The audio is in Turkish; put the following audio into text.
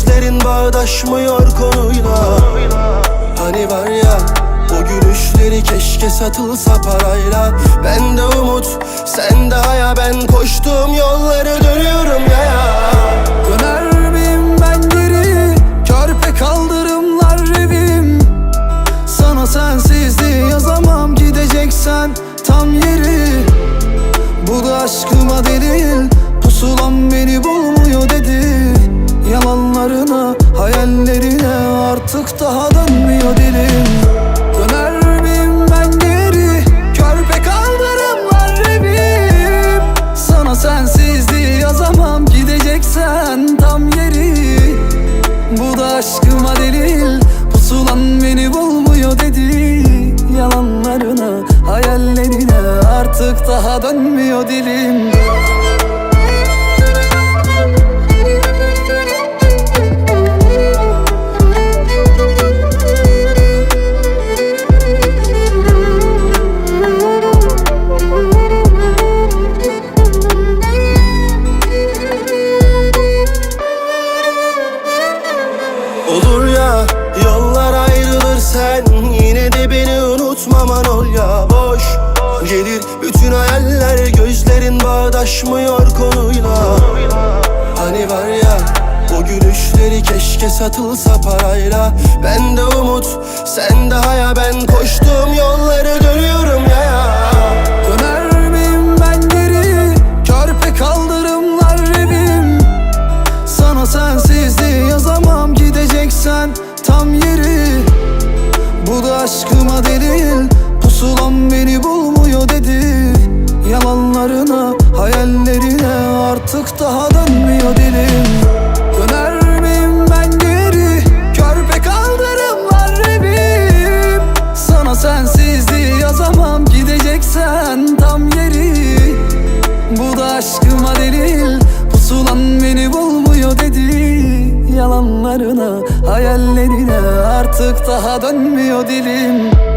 gözlerin bağdaşmıyor konuyla. Hani var ya o gülüşleri keşke satılsa parayla. Ben de umut sen de haya. Ben koştuğum yolları dönüyorum ya. Ya Döner miyim ben geri? Körpe kaldırımlar evim Sana sensizliği yazamam. Gideceksen tam yeri. Bu da aşkıma delil Pusulam beni dedi Yalanlarına, hayallerine Artık daha dönmüyor dilim. Döner miyim ben geri? Körpe kaldırımlar evim. Sana sensizliği yazamam Gideceksen tam yeri. Bu da aşkıma delil Pusulan beni bulmuyor dedi. Yalanlarına, hayallerine Artık daha dönmüyor dilim unutmaman ol ya boş. Gelir bütün hayaller gözlerin bağdaşmıyor konuyla. Hani var ya o gülüşleri keşke satılsa parayla. Ben de umut sen de haya ben koştuğum aşkıma delil Pusulam beni bulmuyor dedi. Yalanlarına, hayallerine Artık daha dönmüyor dilim Döner miyim ben geri? Körpe kaldırımlar evim. Sana sensizliği yazamam Gideceksen tam yeri. Bu da aşkıma delil Yalanlarına, hayallerine Artık daha dönmüyor dilim